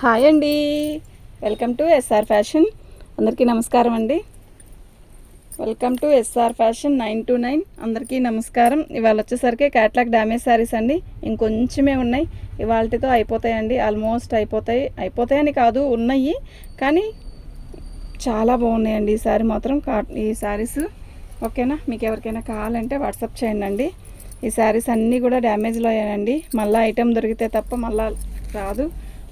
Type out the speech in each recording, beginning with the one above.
Hi అండి. Welcome to SR fashion. అందరికీ నమస్కారం అండి. Welcome to SR fashion nine to nine. అందరికీ నమస్కారం. ఇవాళ వచ్చేసరికి క్యాట్లాగ్ డ్యామేజ్ శారీస్ అండి. ఇంకొంచెమే ఉన్నాయి. ఇవాళతో అయిపోతాయండి. ఆల్మోస్ట్ అయిపోతాయి. అయిపోతాయని కాదు ఉన్నాయి. కానీ చాలా బాగున్నాయండి ఈ సారీ మాత్రం. కా ఈ శారీస్ ఓకేనా? మీకు ఎవరికైనా కావాలంటే వాట్సాప్ చేయండి అండి. ఈ శారీస్ అన్నీ కూడా డ్యామేజ్లో అయ్యాయండి. మళ్ళీ ఐటెం దొరికితే తప్ప మళ్ళీ రాదు.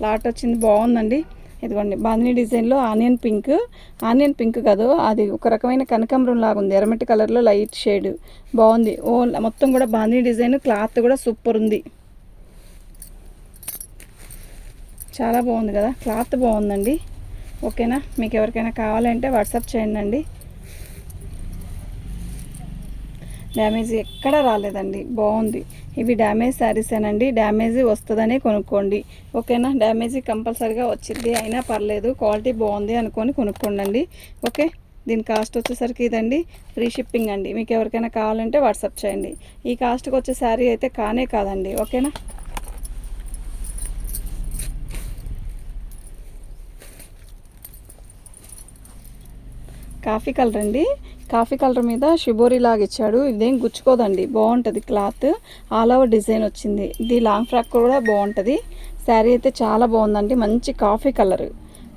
లాట్ వచ్చింది బాగుందండి. ఇదిగోండి బాందిని డిజైన్లో ఆనియన్ పింక్. ఆనియన్ పింక్ కాదు అది ఒక రకమైన కనకాంబరం లాగా ఉంది. ఎర్రమట్టి కలర్లో లైట్ షేడ్. బాగుంది. ఓ మొత్తం కూడా బాందిని డిజైన్ క్లాత్ కూడా సూపర్ ఉంది. చాలా బాగుంది కదా క్లాత్ బాగుందండి. ఓకేనా? మీకు ఎవరికైనా కావాలంటే వాట్సాప్ చేయండి అండి డ్యామేజ్ ఎక్కడా రాలేదండి. బాగుంది ఇవి డ్యామేజ్ శారీసేనండి డ్యామేజ్ వస్తుందని కొనుక్కోండి. ఓకేనా? డ్యామేజ్ కంపల్సరీగా వచ్చింది అయినా పర్లేదు. క్వాలిటీ బాగుంది అనుకొని కొనుక్కోండి ఓకే? దీని కాస్ట్ వచ్చేసరికి ఇదండి. ఫ్రీ షిప్పింగ్ అండి. మీకు ఎవరికైనా కావాలంటే వాట్సాప్ చేయండి. ఈ కాస్ట్కి వచ్చే శారీ అయితే కానే కాదండి. ఓకేనా? కాఫీ కలర్ అండి. కాఫీ కలర్ మీద షిబోరి లాగా ఇచ్చాడు. ఇదేం గుచ్చుకోదండి. బాగుంటుంది క్లాత్. ఆల్ ఓవర్ డిజైన్ వచ్చింది. ఇది లాంగ్ ఫ్రాక్ కూడా బాగుంటుంది. శారీ అయితే చాలా బాగుందండి. మంచి కాఫీ కలర్.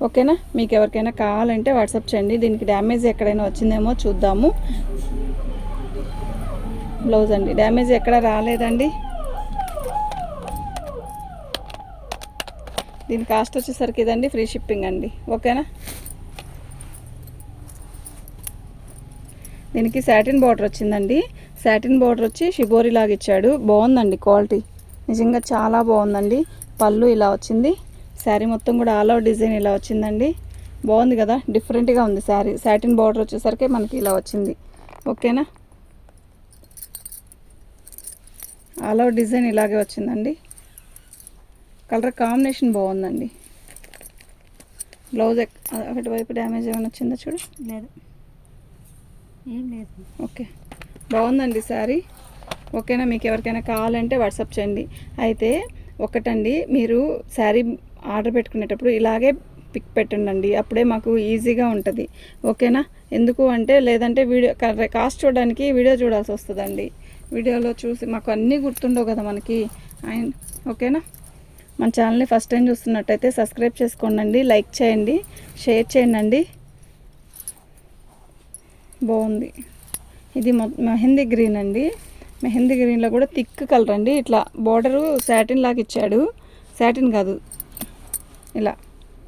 ఓకేనా? మీకు ఎవరికైనా కావాలంటే వాట్సాప్ చేయండి. దీనికి డ్యామేజ్ ఎక్కడైనా వచ్చిందేమో చూద్దాము. బ్లౌజ్ అండి. డ్యామేజ్ ఎక్కడ రాలేదండి. దీని కాస్ట్ వచ్చేసరికి ఇదండి. ఫ్రీ షిప్పింగ్ అండి. ఓకేనా? దీనికి శాటిన్ బార్డర్ వచ్చిందండి. సాటిన్ బార్డర్ వచ్చి షిబోరి లాగా ఇచ్చాడు. బాగుందండి క్వాలిటీ నిజంగా చాలా బాగుందండి. పళ్ళు ఇలా వచ్చింది. శారీ మొత్తం కూడా ఆల్ అవుట్ డిజైన్ ఇలా వచ్చిందండి. బాగుంది కదా? డిఫరెంట్గా ఉంది శారీ శాటిన్ బార్డర్ వచ్చేసరికి మనకి ఇలా వచ్చింది. ఓకేనా? ఆల్ అవుట్ డిజైన్ ఇలాగే వచ్చిందండి. కలర్ కాంబినేషన్ బాగుందండి. బ్లౌజ్ అటువైపు డ్యామేజ్ ఏమైనా వచ్చిందా చూడు? లేదు. ఏం లేదు. ఓకే. బాగుందండి శారీ. ఓకేనా మీకు ఎవరికైనా కావాలంటే వాట్సాప్ చేయండి. అయితే ఒకటండి మీరు శారీ ఆర్డర్ పెట్టుకునేటప్పుడు ఇలాగే పిక్ పెట్టండి అప్పుడే మాకు ఈజీగా ఉంటుంది. ఓకేనా ఎందుకు అంటే లేదంటే వీడియో కాస్ట్ చూడడానికి వీడియో చూడాల్సి వస్తుందండి. వీడియోలో చూసి మాకు అన్నీ గుర్తుండవు కదా మనకి. అండ్ ఓకేనా? మన ఛానల్ని ఫస్ట్ టైం చూస్తున్నట్టయితే సబ్స్క్రైబ్ చేసుకోండి లైక్ చేయండి షేర్ చేయండి బాగుంది. ఇది మెహందీ గ్రీన్ అండి. మెహందీ గ్రీన్లో కూడా థిక్ కలర్ అండి. ఇట్లా బార్డరు శాటిన్ లాగా ఇచ్చాడు. శాటిన్ కాదు. ఇలా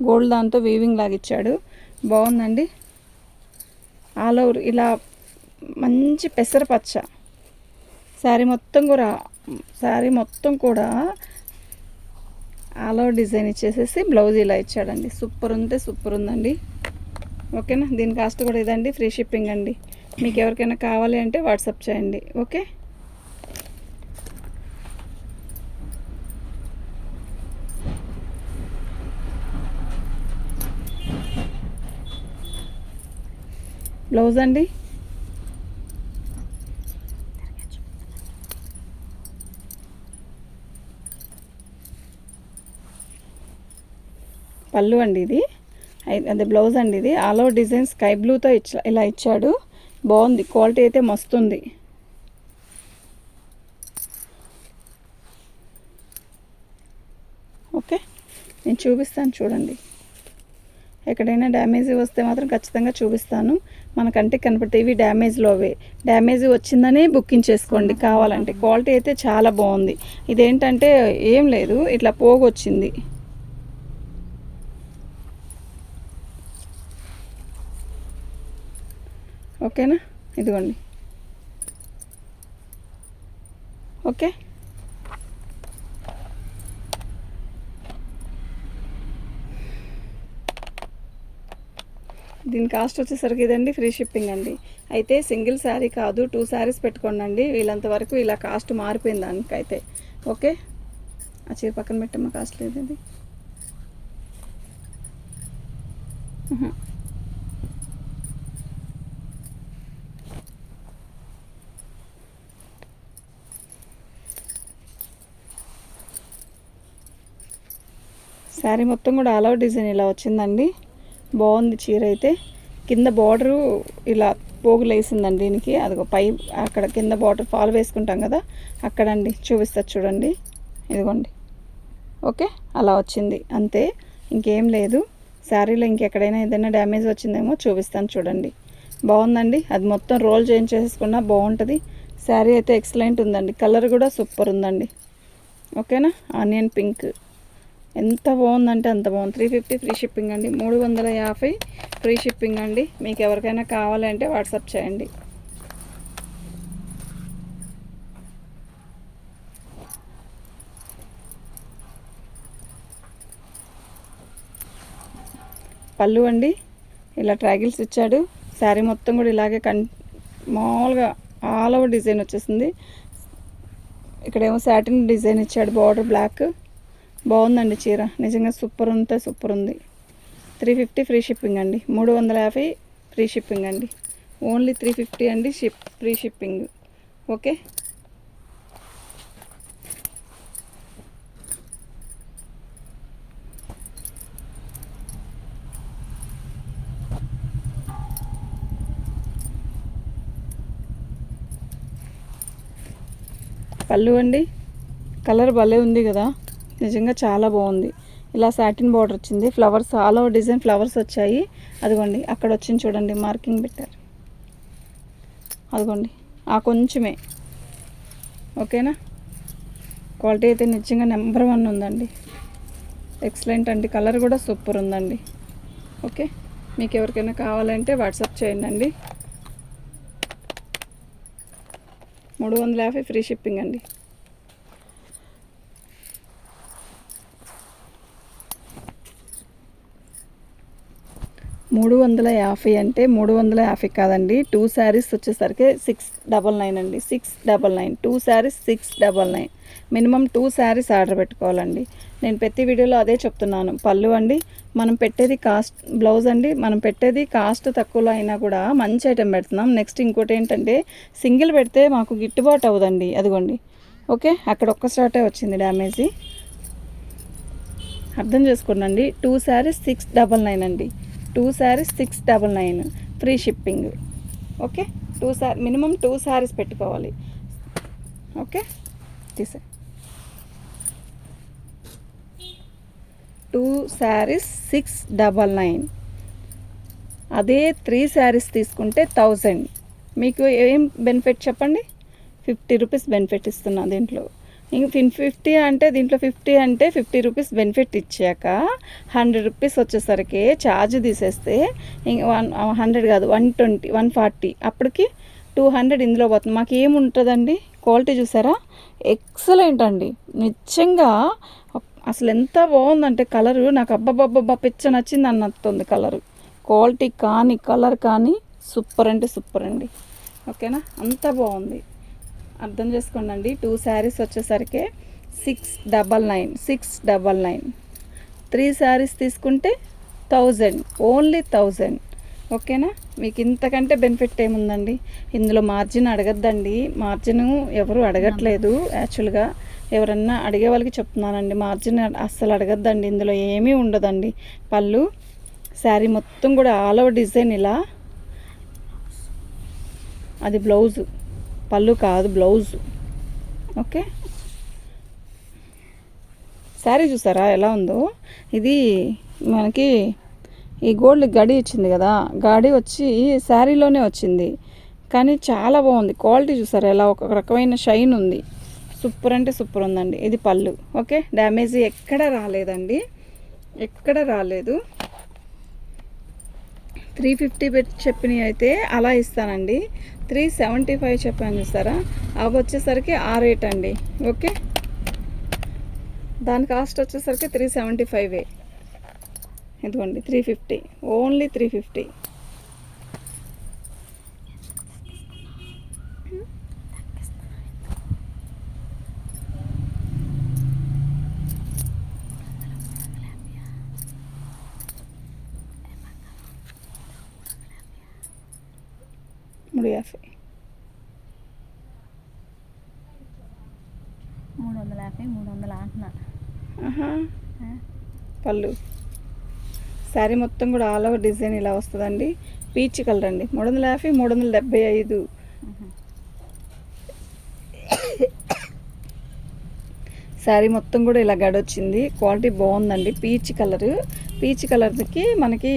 గోల్డ్ దాంతో వీవింగ్ లాగా ఇచ్చాడు. బాగుందండి. ఆల్ ఓవర్ ఇలా మంచి పెసరపచ్చ. శారీ మొత్తం కూడా శారీ మొత్తం కూడా ఆల్ ఓవర్ డిజైన్ ఇచ్చేసేసి బ్లౌజ్ ఇలా ఇచ్చాడండి. సూపర్ ఉంటే సూపర్ ఉందండి. ఓకేనా? దీని కాస్ట్ కూడా ఇదండి ఫ్రీ షిప్పింగ్ అండి. మీకు ఎవరికైనా కావాలి అంటే వాట్సాప్ చేయండి ఓకే? బ్లౌజ్ అండి? పళ్ళు అండి ఇది. అదే బ్లౌజ్ అండి ఇది. ఆల్ ఓవర్ డిజైన్ స్కై బ్లూతో ఇచ్చా ఇలా ఇచ్చాడు. బాగుంది. క్వాలిటీ అయితే మస్తుంది ఓకే నేను చూపిస్తాను చూడండి. ఎక్కడైనా డ్యామేజ్ వస్తే మాత్రం ఖచ్చితంగా చూపిస్తాను. మన కంటికి కనపడితే ఇవి డ్యామేజ్లోవే డ్యామేజ్ వచ్చిందని బుకింగ్ చేసుకోండి. కావాలంటే. క్వాలిటీ అయితే చాలా బాగుంది. ఇదేంటంటే ఏం లేదు. ఇట్లా పోగొచ్చింది. ఓకేనా? ఇదిగోండి. ఓకే? దీని కాస్ట్ వచ్చేసరికి ఇదండి ఫ్రీ షిప్పింగ్ అండి. అయితే సింగిల్ శారీ కాదు టూ శారీస్ పెట్టుకోండి వీళ్ళంత వరకు ఇలా కాస్ట్ మారిపోయింది దానికైతే. ఓకే? ఆ చీర పక్కన పెట్టమ్మా కాస్ట్ లేదు ఇది శారీ మొత్తం కూడా ఆల్ అవుట్ డిజైన్ ఇలా వచ్చిందండి. బాగుంది చీర అయితే. కింద బార్డరు ఇలా పోగులు వేసిందండి దీనికి. అదిగో పై అక్కడ కింద బార్డర్ ఫాల్ వేసుకుంటాం కదా అక్కడండి చూపిస్తా చూడండి. ఇదిగోండి. ఓకే అలా వచ్చింది. అంతే ఇంకేం లేదు. శారీలో ఇంకెక్కడైనా ఏదైనా డ్యామేజ్ వచ్చిందేమో చూపిస్తాను చూడండి. బాగుందండి. అది మొత్తం రోల్ చేంజ్ చేసేసుకున్నా బాగుంటుంది. శారీ అయితే ఎక్సలెంట్ ఉందండి. కలర్ కూడా సూపర్ ఉందండి. ఓకేనా? Onion pink. ఎంత బాగుందంటే అంత బాగుంది. త్రీ ఫిఫ్టీ ఫ్రీ షిప్పింగ్ అండి. మూడు వందల యాభై ఫ్రీ షిప్పింగ్ అండి. మీకు ఎవరికైనా కావాలంటే వాట్సాప్ చేయండి. పళ్ళు అండి. ఇలా ట్రాగిల్స్ ఇచ్చాడు. శారీ మొత్తం కూడా ఇలాగే కన్ మామూలుగా ఆల్ ఓవర్ డిజైన్ వచ్చేసింది. ఇక్కడేమో సాటిన్ డిజైన్ ఇచ్చాడు. బార్డర్ బ్లాక్ బాగుందండి చీర. నిజంగా సూపర్ ఉంటే సూపర్ ఉంది. త్రీ ఫిఫ్టీ ఫ్రీ షిప్పింగ్ అండి. మూడు వందల యాభై ఫ్రీ షిప్పింగ్ అండి. ఓన్లీ త్రీ ఫిఫ్టీ అండి షిప్ ఫ్రీ షిప్పింగ్. ఓకే? పళ్ళు అండి. కలర్ భలే ఉంది కదా. నిజంగా చాలా బాగుంది. ఇలా సాటిన్ బార్డర్ వచ్చింది. Flowers all over design flowers వచ్చాయి. అదిగోండి అక్కడ వచ్చింది చూడండి మార్కింగ్ పెట్టారు. అదిగోండి ఆ కొంచెమే. ఓకేనా క్వాలిటీ అయితే నిజంగా నెంబర్ వన్ ఉందండి. ఎక్సలెంట్ అండి. కలర్ కూడా సూపర్ ఉందండి. ఓకే మీకు ఎవరికైనా కావాలంటే వాట్సాప్ చేయండి అండి మూడు వందల యాభై ఫ్రీ షిప్పింగ్ అండి. మూడు వందల యాభై అంటే మూడు వందల యాభై కాదండి. టూ శారీస్ వచ్చేసరికి సిక్స్ డబల్ నైన్ అండి. Six double nine. Two saris six double nine. Minimum two saris order పెట్టుకోవాలండి. నేను ప్రతి వీడియోలో అదే చెప్తున్నాను. పళ్ళు అండి మనం పెట్టేది కాస్ట్ బ్లౌజ్ అండి మనం పెట్టేది కాస్ట్ తక్కువలో అయినా కూడా మంచి ఐటెం పెడుతున్నాం. నెక్స్ట్ ఇంకోటి ఏంటంటే సింగిల్ పెడితే మాకు గిట్టుబాటు అవ్వదండి. అదిగోండి. ఓకే? అక్కడ ఒక్క స్టార్టే వచ్చింది డ్యామేజీ. అర్థం చేసుకోండి two saris six double nine అండి. Two saris six double nine free shipping. Okay? Two sari minimum two saris పెట్టుకోవాలి. ఓకే? తీసే two saris six double nine. అదే త్రీ శారీస్ తీసుకుంటే థౌజండ్. మీకు ఏం బెనిఫిట్ చెప్పండి? ఫిఫ్టీ రూపీస్ బెనిఫిట్ ఇస్తున్నా దీంట్లో. ఇంక ఫిన్ ఫిఫ్టీ అంటే దీంట్లో ఫిఫ్టీ అంటే ఫిఫ్టీ రూపీస్ బెనిఫిట్ ఇచ్చాక హండ్రెడ్ రూపీస్ వచ్చేసరికి ఛార్జ్ తీసేస్తే ఇంక వన్ హండ్రెడ్ కాదు వన్ ట్వంటీ వన్ ఫార్టీ అప్పటికి టూ హండ్రెడ్ ఇందులో పోతుంది. మాకు ఏముంటుందండి? క్వాలిటీ చూసారా? ఎక్సలెంట్ అండి. నిజంగా అసలు ఎంత బాగుందంటే కలరు. నాకు అబ్బబ్బబ్బబ్బా పిచ్చ నచ్చింది అన్నట్టుంది కలరు. క్వాలిటీ కానీ కలర్ కానీ సూపర్ అంటే సూపర్ అండి. ఓకేనా? అంత బాగుంది. అర్థం చేసుకోండి టూ శారీస్ వచ్చేసరికి six double nine six double nine three saris తీసుకుంటే థౌజండ్ ఓన్లీ థౌజండ్ ఓకేనా మీకు ఇంతకంటే బెనిఫిట్ ఏముందండి? ఇందులో మార్జిన్ అడగద్దండి. మార్జిన్ ఎవరు అడగట్లేదు యాక్చువల్గా ఎవరన్నా అడిగే వాళ్ళకి చెప్తున్నానండి. మార్జిన్ అస్సలు అడగద్దండి. ఇందులో ఏమీ ఉండదండి. పళ్ళు శారీ మొత్తం కూడా ఆల్ ఓవర్ డిజైన్ ఇలా. అది బ్లౌజు పళ్ళు కాదు బ్లౌజ్ ఓకే? శారీ చూసారా? ఎలా ఉందో? ఇది మనకి ఈ గోల్డ్ గడి ఇచ్చింది కదా? గాడి వచ్చి శారీలోనే వచ్చింది. కానీ చాలా బాగుంది. క్వాలిటీ చూసారా? ఎలా ఒక రకమైన షైన్ ఉంది. సూపర్ అంటే సూపర్ ఉందండి. ఇది పళ్ళు. ఓకే? డ్యామేజ్ ఎక్కడ రాలేదండి. ఎక్కడ రాలేదు. త్రీ ఫిఫ్టీ పెట్టి చెప్పినవి అయితే అలా ఇస్తానండి. త్రీ సెవెంటీ ఫైవ్ చెప్పాను చూసారా? అవి వచ్చేసరికి ఆ రేట్ అండి. ఓకే? దాని కాస్ట్ వచ్చేసరికి త్రీ సెవెంటీ ఫైవే ఇదిగోండి three fifty. Only three fifty. మూడు యాభై. మూడు వందల యాభై మూడు వందల అంటున్నా? పళ్ళు. శారీ మొత్తం కూడా ఆల్ ఓవర్ డిజైన్ ఇలా వస్తుందండి. పీచ్ కలర్ అండి. మూడు వందల యాభై మూడు వందల డెబ్బై ఐదు. శారీ మొత్తం కూడా ఇలా గడొచ్చింది. క్వాలిటీ బాగుందండి. Peach colour. పీచ్ కలర్కి మనకి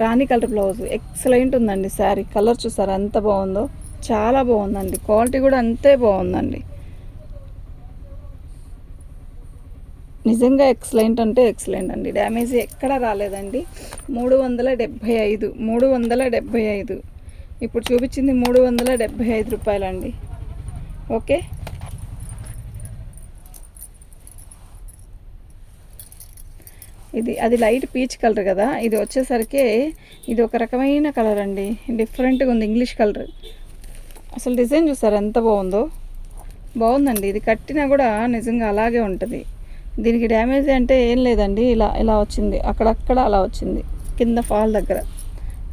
రాణి కలర్ బ్లౌజ్. ఎక్సలెంట్ ఉందండి శారీ. కలర్ చూసారా ఎంత బాగుందో. చాలా బాగుందండి. క్వాలిటీ కూడా అంతే బాగుందండి. నిజంగా ఎక్సలెంట్ అంటే ఎక్సలెంట్ అండి. డ్యామేజ్ ఎక్కడ రాలేదండి. మూడు వందల డెబ్భై ఐదు. మూడు వందల డెబ్భై ఐదు. ఇప్పుడు చూపించింది మూడు వందల డెబ్భై ఐదు రూపాయలండి. ఓకే? ఇది అది లైట్ పీచ్ కలర్ కదా. ఇది వచ్చేసరికి ఇది ఒక రకమైన కలర్ అండి. డిఫరెంట్గా ఉంది ఇంగ్లీష్ కలర్ అసలు డిజైన్ చూసారు? ఎంత బాగుందో. బాగుందండి. ఇది కట్టినా కూడా నిజంగా అలాగే ఉంటుంది. దీనికి డ్యామేజ్ అంటే ఏం లేదండి. ఇలా ఇలా వచ్చింది. అక్కడక్కడ అలా వచ్చింది. కింద ఫాల్ దగ్గర.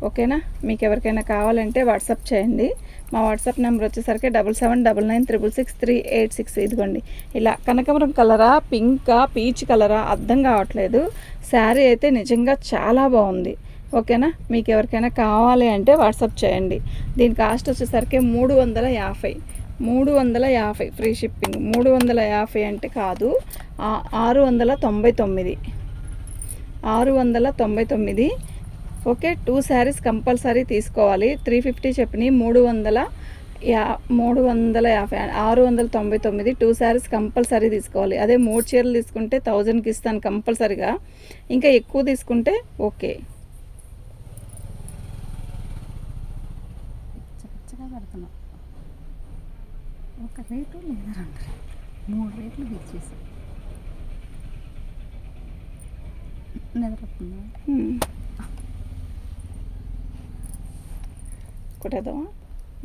ఓకేనా? మీకు ఎవరికైనా కావాలంటే వాట్సాప్ చేయండి. మా వాట్సాప్ నెంబర్ వచ్చేసరికి double seven double nine triple six three eight six ఇదిగోండి. ఇలా కనకమరం కలరా పింకా పీచ్ కలరా అర్థం కావట్లేదు. శారీ అయితే నిజంగా చాలా బాగుంది. ఓకేనా? మీకు ఎవరికైనా కావాలి అంటే వాట్సాప్ చేయండి. దీని కాస్ట్ వచ్చేసరికి మూడు వందల యాభై. మూడు వందల యాభై ఫ్రీ షిప్పింగ్. మూడు వందల యాభై అంటే కాదు ఆరు వందల తొంభై తొమ్మిది. ఆరు వందల తొంభై తొమ్మిది ఓకే టూ శారీస్ కంపల్సరీ తీసుకోవాలి. త్రీ ఫిఫ్టీ చెప్పినాయి మూడు వందల యా మూడు వందల యాభై ఆరు వందల తొంభై తొమ్మిది టూ శారీస్ కంపల్సరీ తీసుకోవాలి. అదే మూడు చీరలు తీసుకుంటే థౌజండ్కి ఇస్తాను కంపల్సరీగా. ఇంకా ఎక్కువ తీసుకుంటే ఓకే. చక్కగా పెడుతున్నాం. ఒక రేటు లేదా రెండు రేట్లు. మూడు రేట్లు తెచ్చేసి. నిద్రపోతుందా కొట్టేద్దామా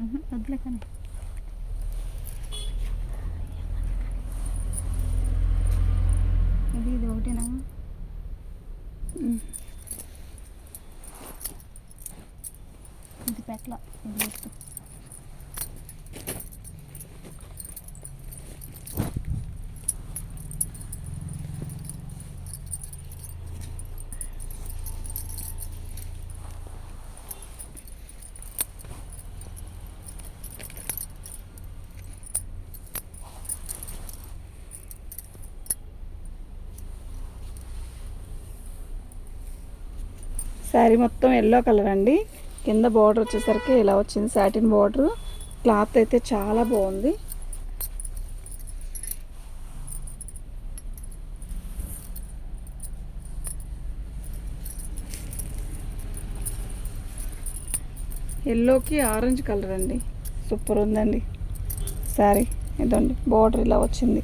ఉహు, వద్దులే కానీ ఇది ఇది ఒకటేనా హ్మ్. ఇది పెట్టల ఇది పెట్టు శారీ మొత్తం ఎల్లో కలర్ అండి. కింద బార్డర్ వచ్చేసరికి ఇలా వచ్చింది సాటిన్ బార్డర్ క్లాత్ అయితే చాలా బాగుంది. ఎల్లోకి ఆరెంజ్ కలర్ అండి. సూపర్ ఉందండి. శారీ ఇదండి బార్డర్ ఇలా వచ్చింది.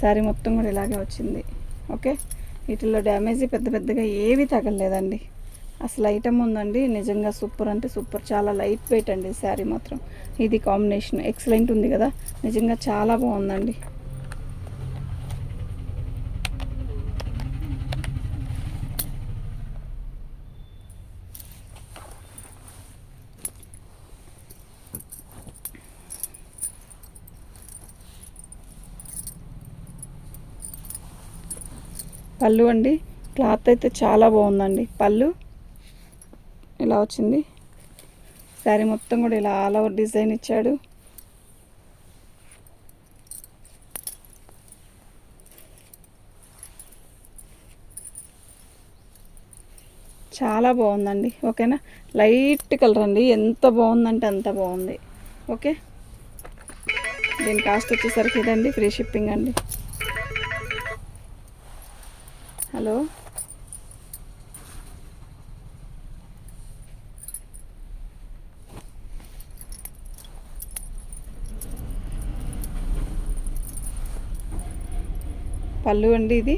శారీ మొత్తం కూడా ఇలాగే వచ్చింది. ఓకే వీటిల్లో డ్యామేజ్ పెద్ద పెద్దగా ఏవి తగలలేదండి. అసలు ఐటమ్ ఉందండి. నిజంగా సూపర్ అంటే సూపర్ చాలా లైట్ వెయిట్ అండి శారీ మాత్రం. ఇది కాంబినేషన్ ఎక్సలెంట్ ఉంది కదా. నిజంగా చాలా బాగుందండి. పళ్ళు అండి. క్లాత్ అయితే చాలా బాగుందండి. పళ్ళు ఇలా వచ్చింది. శారీ మొత్తం కూడా ఇలా ఆల్ ఓవర్ డిజైన్ ఇచ్చాడు. చాలా బాగుందండి. ఓకేనా? లైట్ కలర్ అండి. ఎంత బాగుందంటే అంత బాగుంది. ఓకే? దీని కాస్ట్ వచ్చేసరికి ఇదండి. ఫ్రీ షిప్పింగ్ అండి. హలో? పళ్ళు అండి ఇది.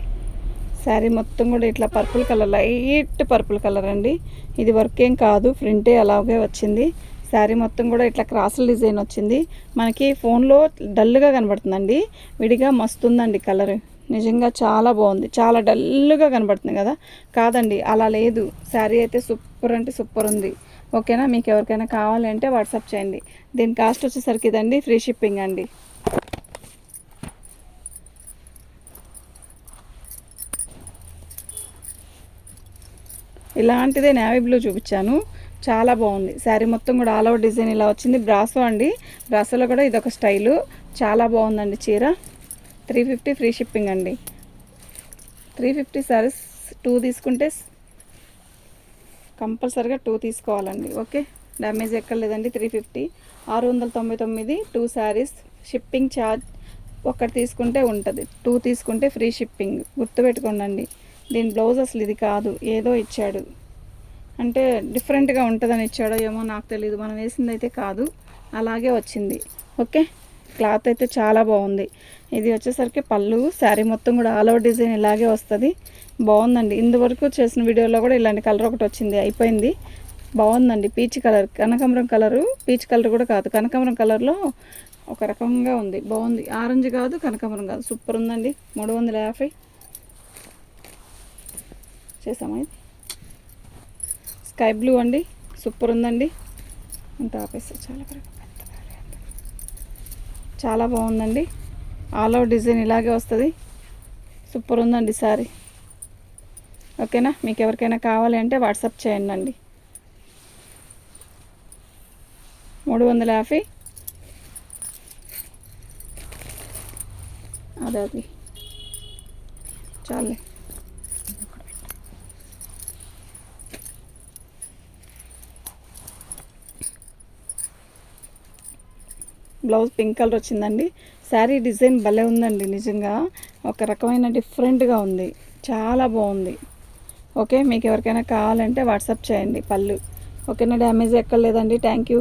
శారీ మొత్తం కూడా ఇట్లా purple colour light purple colour అండి. ఇది వర్క్ ఏం కాదు ప్రింటే అలాగే వచ్చింది. శారీ మొత్తం కూడా ఇట్లా క్రాసుల డిజైన్ వచ్చింది. మనకి ఫోన్లో డల్గా కనబడుతుందండి. విడిగా మస్తుందండి కలర్. నిజంగా చాలా బాగుంది. చాలా డల్గా కనబడుతుంది కదా? కాదండి అలా లేదు. శారీ అయితే సూపర్ అంటే సూపర్ ఉంది. ఓకేనా? మీకు ఎవరికైనా కావాలి అంటే వాట్సాప్ చేయండి. దీని కాస్ట్ వచ్చేసరికి ఇదండి ఫ్రీ షిప్పింగ్ అండి. ఇలాంటిదే నేవీ బ్లూ చూపించాను. చాలా బాగుంది. శారీ మొత్తం కూడా ఆల్ ఓవర్ డిజైన్ ఇలా వచ్చింది. బ్రాసో అండి. బ్రాసోలో కూడా ఇదొక స్టైలు. చాలా బాగుందండి చీర. త్రీ ఫిఫ్టీ ఫ్రీ షిప్పింగ్ అండి. త్రీ ఫిఫ్టీ సారీస్ టూ తీసుకుంటే కంపల్సరిగా టూ తీసుకోవాలండి. ఓకే డ్యామేజ్ ఎక్కర్లేదండి త్రీ ఫిఫ్టీ ఆరు వందల తొంభై తొమ్మిది టూ శారీస్ షిప్పింగ్ ఛార్జ్ ఒకటి తీసుకుంటే ఉంటుంది. టూ తీసుకుంటే ఫ్రీ షిప్పింగ్ గుర్తుపెట్టుకోండి దీని బ్లౌజ్ అసలు ఇది కాదు ఏదో ఇచ్చాడు. అంటే డిఫరెంట్గా ఉంటుందని ఇచ్చాడో ఏమో నాకు తెలియదు మనం వేసింది అయితే కాదు అలాగే వచ్చింది. ఓకే? క్లాత్ అయితే చాలా బాగుంది. ఇది వచ్చేసరికి పళ్ళు శారీ మొత్తం కూడా ఆల్ ఓవర్ డిజైన్ ఇలాగే వస్తుంది. బాగుందండి. ఇంతవరకు చేసిన వీడియోలో కూడా ఇలాంటి కలర్ ఒకటి వచ్చింది అయిపోయింది. బాగుందండి. పీచ్ కలర్ కనకాంబరం కలరు పీచ్ కలర్ కూడా కాదు. కనకాంబరం కలర్లో ఒక రకంగా ఉంది. బాగుంది. ఆరెంజ్ కాదు కనకాంబరం కాదు. సూపర్ ఉందండి. మూడు వందల యాభై. చేసాము ఇది? స్కై బ్లూ అండి. సూపర్ ఉందండి. అంత ఆపేస్తే చాలా చాలా బాగుందండి. ఆల్ అవుట్ డిజైన్ ఇలాగే వస్తుంది. సూపర్ ఉందండి సారీ. ఓకేనా? మీకు ఎవరికైనా కావాలి అంటే వాట్సాప్ చేయండి అండి. మూడు వందల యాభై. అదే అది. చాలే. బ్లౌజ్ పింక్ కలర్ వచ్చిందండి. శారీ డిజైన్ భలే ఉందండి నిజంగా. ఒక రకమైన డిఫరెంట్గా ఉంది. చాలా బాగుంది. ఓకే మీకు ఎవరికైనా కావాలంటే వాట్సాప్ చేయండి పళ్ళు. ఓకేనా డ్యామేజ్ ఎక్కర్లేదండి. Thank you